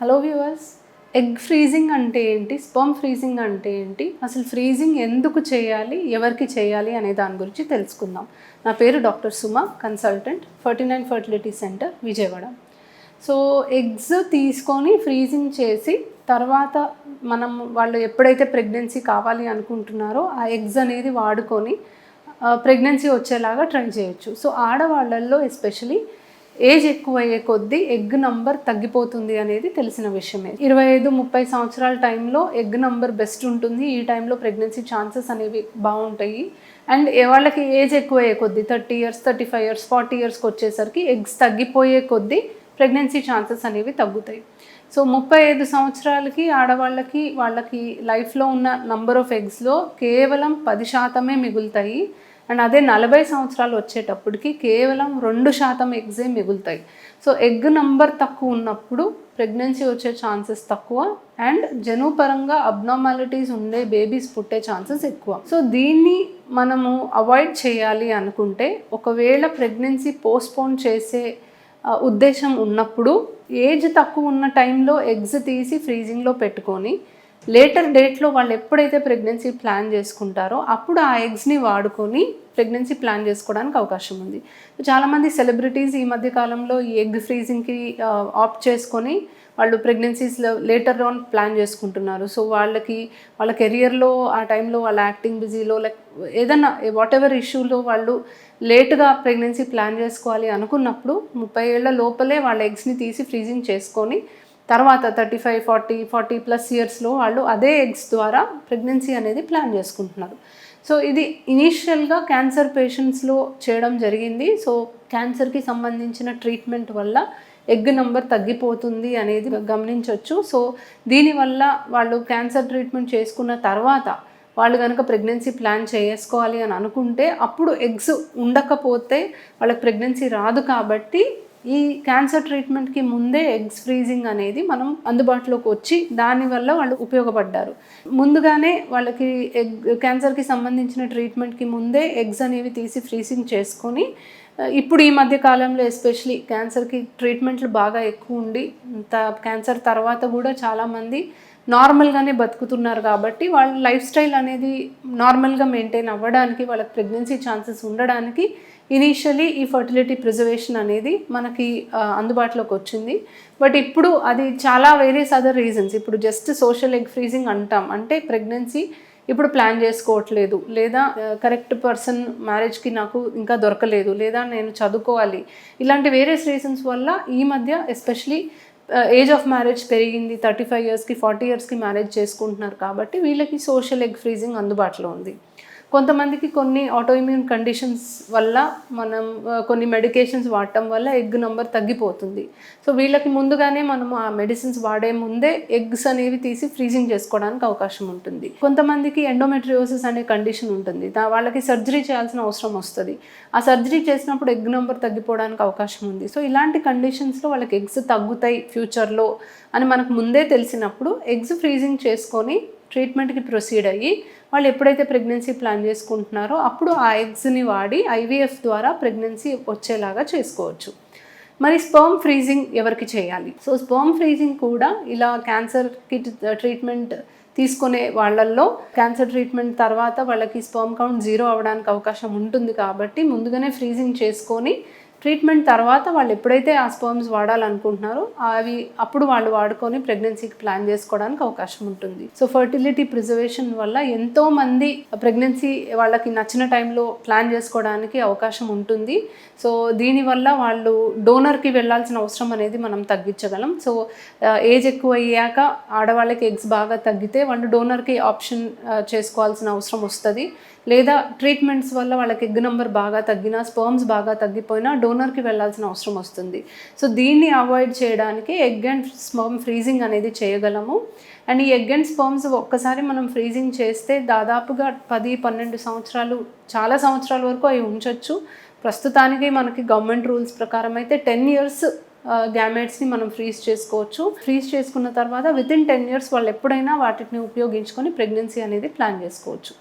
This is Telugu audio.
హలో వ్యూవర్స్ ఎగ్ ఫ్రీజింగ్ అంటే ఏంటి? స్పర్మ్ ఫ్రీజింగ్ అంటే ఏంటి? అసలు ఫ్రీజింగ్ ఎందుకు చేయాలి? ఎవరికి చేయాలి? అనే దాని గురించి తెలుసుకుందాం. నా పేరు doctor Suma consultant ferty nine fertility centre Vijayawada. So eggs తీసుకొని ఫ్రీజింగ్ చేసి తర్వాత మనం వాళ్ళు ఎప్పుడైతే ప్రెగ్నెన్సీ కావాలి అనుకుంటున్నారో ఆ ఎగ్స్ అనేది వాడుకొని ప్రెగ్నెన్సీ వచ్చేలాగా ట్రై చేయొచ్చు. సో ఆడవాళ్ళల్లో ఎస్పెషలీ ఏజ్ ఎక్కువ అయ్యే కొద్దీ ఎగ్ నంబర్ తగ్గిపోతుంది అనేది తెలిసిన విషయమే. ఇరవై ఐదు ముప్పై సంవత్సరాల టైంలో ఎగ్ నంబర్ బెస్ట్ ఉంటుంది. ఈ టైంలో ప్రెగ్నెన్సీ ఛాన్సెస్ అనేవి బాగుంటాయి. అండ్ వాళ్ళకి ఏజ్ ఎక్కువ అయ్యే కొద్దీ thirty years thirty five years forty ఇయర్స్కి వచ్చేసరికి ఎగ్స్ తగ్గిపోయే కొద్దీ ప్రెగ్నెన్సీ ఛాన్సెస్ అనేవి తగ్గుతాయి. సో ముప్పై ఐదు సంవత్సరాలకి ఆడవాళ్ళకి వాళ్ళకి లైఫ్లో ఉన్న నంబర్ ఆఫ్ ఎగ్స్లో కేవలం పది శాతమే మిగులుతాయి. అండ్ అదే నలభై సంవత్సరాలు వచ్చేటప్పటికి కేవలం రెండు శాతం ఎగ్జే మిగులుతాయి. సో ఎగ్ నంబర్ తక్కువ ఉన్నప్పుడు ప్రెగ్నెన్సీ వచ్చే ఛాన్సెస్ తక్కువ అండ్ జనుపరంగా అబ్నార్మాలిటీస్ ఉండే బేబీస్ పుట్టే ఛాన్సెస్ ఎక్కువ. సో దీన్ని మనము అవాయిడ్ చేయాలి అనుకుంటే ఒకవేళ ప్రెగ్నెన్సీ పోస్ట్పోన్ చేసే ఉద్దేశం ఉన్నప్పుడు ఏజ్ తక్కువ ఉన్న టైంలో ఎగ్స్ తీసి ఫ్రీజింగ్లో పెట్టుకొని లేటర్ డేట్లో వాళ్ళు ఎప్పుడైతే ప్రెగ్నెన్సీ ప్లాన్ చేసుకుంటారో అప్పుడు ఆ ఎగ్స్ని వాడుకొని ప్రెగ్నెన్సీ ప్లాన్ చేసుకోవడానికి అవకాశం ఉంది. చాలామంది సెలబ్రిటీస్ ఈ మధ్య కాలంలో ఈ ఎగ్ ఫ్రీజింగ్కి ఆప్ట్ చేసుకొని వాళ్ళు ప్రెగ్నెన్సీస్లో లేటర్ ఆన్ ప్లాన్ చేసుకుంటున్నారు. సో వాళ్ళకి వాళ్ళ కెరియర్లో ఆ టైంలో వాళ్ళ యాక్టింగ్ బిజీలో లైక్ ఏదన్నా వాట్ ఎవర్ ఇష్యూలో వాళ్ళు లేట్గా ప్రెగ్నెన్సీ ప్లాన్ చేసుకోవాలి అనుకున్నప్పుడు ముప్పై ఏళ్ళ లోపలే వాళ్ళ ఎగ్స్ని తీసి ఫ్రీజింగ్ చేసుకొని తర్వాత thirty five forty forty plus ఇయర్స్లో వాళ్ళు అదే ఎగ్స్ ద్వారా ప్రెగ్నెన్సీ అనేది ప్లాన్ చేసుకుంటున్నారు. సో ఇది ఇనీషియల్గా క్యాన్సర్ పేషెంట్స్లో చేయడం జరిగింది. సో క్యాన్సర్కి సంబంధించిన ట్రీట్మెంట్ వల్ల ఎగ్ నెంబర్ తగ్గిపోతుంది అనేది గమనించవచ్చు సో దీనివల్ల వాళ్ళు క్యాన్సర్ ట్రీట్మెంట్ చేసుకున్న తర్వాత వాళ్ళు కనుక ప్రెగ్నెన్సీ ప్లాన్ చేసుకోవాలి అని అనుకుంటే అప్పుడు ఎగ్స్ ఉండకపోతే వాళ్ళకి ప్రెగ్నెన్సీ రాదు కాబట్టి ఈ క్యాన్సర్ ట్రీట్మెంట్కి ముందే ఎగ్స్ ఫ్రీజింగ్ అనేది మనం అందుబాటులోకి వచ్చి దానివల్ల వాళ్ళు ఉపయోగపడ్డారు. ముందుగానే వాళ్ళకి ఎగ్ క్యాన్సర్కి సంబంధించిన ట్రీట్మెంట్కి ముందే ఎగ్స్ అనేవి తీసి ఫ్రీజింగ్ చేసుకొని ఇప్పుడు ఈ మధ్య కాలంలో ఎస్పెషలీ క్యాన్సర్కి ట్రీట్మెంట్లు బాగా ఎక్కువ ఉండి త- క్యాన్సర్ తర్వాత కూడా చాలామంది నార్మల్గానే బతుకుతున్నారు కాబట్టి వాళ్ళ లైఫ్ స్టైల్ అనేది నార్మల్గా మెయింటైన్ అవ్వడానికి వాళ్ళకి ప్రెగ్నెన్సీ ఛాన్సెస్ ఉండడానికి ఇనీషియలీ ఈ ఫర్టిలిటీ ప్రిజర్వేషన్ అనేది మనకి అందుబాటులోకి వచ్చింది. బట్ ఇప్పుడు అది చాలా వేరియస్ అదర్ రీజన్స్ ఇప్పుడు జస్ట్ సోషల్ ఎగ్ ఫ్రీజింగ్ అంటాం. అంటే ప్రెగ్నెన్సీ ఇప్పుడు ప్లాన్ చేసుకోవట్లేదు. లేదా కరెక్ట్ పర్సన్ మ్యారేజ్కి నాకు ఇంకా దొరకలేదు. లేదా నేను చదువుకోవాలి. ఇలాంటి వేరియస్ రీజన్స్ వల్ల ఈ మధ్య ఎస్పెషలీ ఏజ్ ఆఫ్ మ్యారేజ్ పెరిగింది. థర్టీ ఫైవ్ ఇయర్స్కి ఫార్టీ ఇయర్స్కి మ్యారేజ్ చేసుకుంటున్నారు కాబట్టి వీళ్ళకి సోషల్ ఎగ్ ఫ్రీజింగ్ అందుబాటులో ఉంది. కొంతమందికి కొన్ని ఆటోఇమ్యూన్ కండిషన్స్ వల్ల మనం కొన్ని మెడికేషన్స్ వాడటం వల్ల ఎగ్ నంబర్ తగ్గిపోతుంది. సో వీళ్ళకి ముందుగానే మనం ఆ మెడిసిన్స్ వాడే ముందే ఎగ్స్ అనేవి తీసి ఫ్రీజింగ్ చేసుకోవడానికి అవకాశం ఉంటుంది. కొంతమందికి ఎండోమెట్రియోసిస్ అనే కండిషన్ ఉంటుంది. దా- వాళ్ళకి సర్జరీ చేయాల్సిన అవసరం వస్తుంది. ఆ సర్జరీ చేసినప్పుడు ఎగ్ నంబర్ తగ్గిపోవడానికి అవకాశం ఉంది. సో ఇలాంటి కండిషన్స్లో వాళ్ళకి ఎగ్స్ తగ్గుతాయి ఫ్యూచర్లో అని మనకు ముందే తెలిసినప్పుడు ఎగ్స్ ఫ్రీజింగ్ చేసుకొని ట్రీట్మెంట్కి ప్రొసీడ్ అయ్యి వాళ్ళు ఎప్పుడైతే ప్రెగ్నెన్సీ ప్లాన్ చేసుకుంటున్నారో అప్పుడు ఆ ఎగ్స్ని వాడి ఐవీఎఫ్ ద్వారా ప్రెగ్నెన్సీ వచ్చేలాగా చేసుకోవచ్చు. మరి స్పర్మ్ ఫ్రీజింగ్ ఎవరికి చేయాలి? సో స్పర్మ్ ఫ్రీజింగ్ కూడా ఇలా క్యాన్సర్కి ట్రీట్మెంట్ తీసుకునే వాళ్ళల్లో క్యాన్సర్ ట్రీట్మెంట్ తర్వాత వాళ్ళకి స్పర్మ్ కౌంట్ జీరో అవ్వడానికి అవకాశం ఉంటుంది కాబట్టి ముందుగానే ఫ్రీజింగ్ చేసుకొని ట్రీట్మెంట్ తర్వాత వాళ్ళు ఎప్పుడైతే ఆ స్పర్మ్స్ వాడాలనుకుంటున్నారో అవి అప్పుడు వాళ్ళు వాడుకొని ప్రెగ్నెన్సీకి ప్లాన్ చేసుకోవడానికి అవకాశం ఉంటుంది. సో ఫర్టిలిటీ ప్రిజర్వేషన్ వల్ల ఎంతో మంది ప్రెగ్నెన్సీ వాళ్ళకి నచ్చిన టైంలో ప్లాన్ చేసుకోవడానికి అవకాశం ఉంటుంది. సో దీనివల్ల వాళ్ళు డోనర్కి వెళ్ళాల్సిన అవసరం అనేది మనం తగ్గించగలం. సో ఏజ్ ఎక్కువ అయ్యాక ఆడవాళ్ళకి ఎగ్స్ బాగా తగ్గితే వాళ్ళు డోనర్కి ఆప్షన్ చేసుకోవాల్సిన అవసరం వస్తుంది. లేదా ట్రీట్మెంట్స్ వల్ల వాళ్ళకి ఎగ్ నెంబర్ బాగా తగ్గినా స్పర్మ్స్ బాగా తగ్గిపోయినా డోనర్కి వెళ్ళాల్సిన అవసరం వస్తుంది. సో దీన్ని అవాయిడ్ చేయడానికి ఎగ్ అండ్ స్పర్మ్ ఫ్రీజింగ్ అనేది చేయగలము. అండ్ ఈ ఎగ్ అండ్ స్పర్మ్స్ ఒక్కసారి మనం ఫ్రీజింగ్ చేస్తే దాదాపుగా పది పన్నెండు సంవత్సరాలు చాలా సంవత్సరాల వరకు అవి ఉంచవచ్చు ప్రస్తుతానికి మనకి గవర్నమెంట్ రూల్స్ ప్రకారం అయితే టెన్ ఇయర్స్ గ్యామెట్స్ని మనం ఫ్రీజ్ చేసుకోవచ్చు. ఫ్రీజ్ చేసుకున్న తర్వాత విత్ ఇన్ టెన్ ఇయర్స్ వాళ్ళు ఎప్పుడైనా వాటిని ఉపయోగించుకొని ప్రెగ్నెన్సీ అనేది ప్లాన్ చేసుకోవచ్చు.